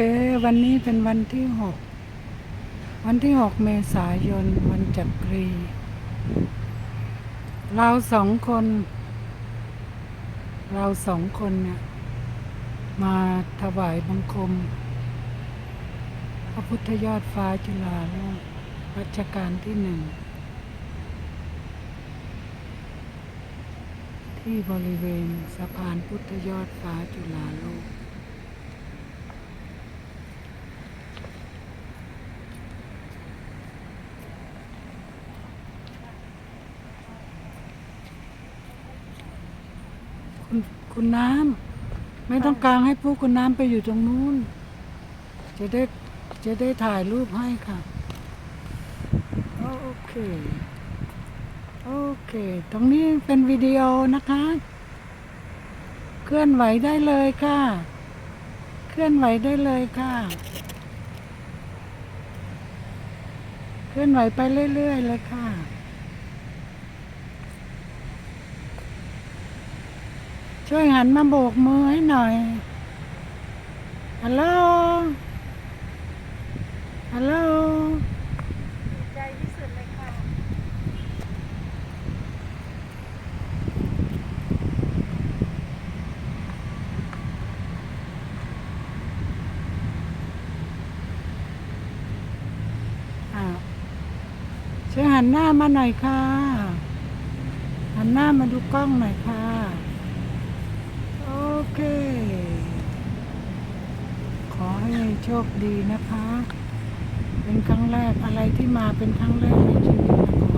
เควันนี้เป็นวันที่หกวันที่หกเมษายนวันจักรี เราสองคน เราสองคนเนี่ยมาถวายบังคม พระพุทธยอดฟ้าจุฬาโลกรัชกาลที่หนึ่ง ที่บริเวณสะพานพุทธยอดฟ้าจุฬาโลก คุณคุณน้ำไม่ต้องกลางให้ผู้คุณน้ำไปอยู่ตรงนู้น จะได้จะได้ถ่ายรูปให้ค่ะ โอเค โอเค ตรงนี้เป็นวิดีโอนะคะ เคลื่อนไหวได้เลยค่ะ เคลื่อนไหวได้เลยค่ะ เคลื่อนไหวไปเรื่อยๆเลยค่ะ ช่วยหันมาโบกมือให้หน่อย ฮัลโหล ฮัลโหลดีใจที่สุดเลยค่ะอ่าช่วยหันหน้ามาหน่อยค่ะ หันหน้ามาดูกล้องหน่อยค่ะ โอเค ข อให้โชคดีนะคะ เป็นครั้งแรกอะไรที่มาเป็นครั้งแรกในชีวิต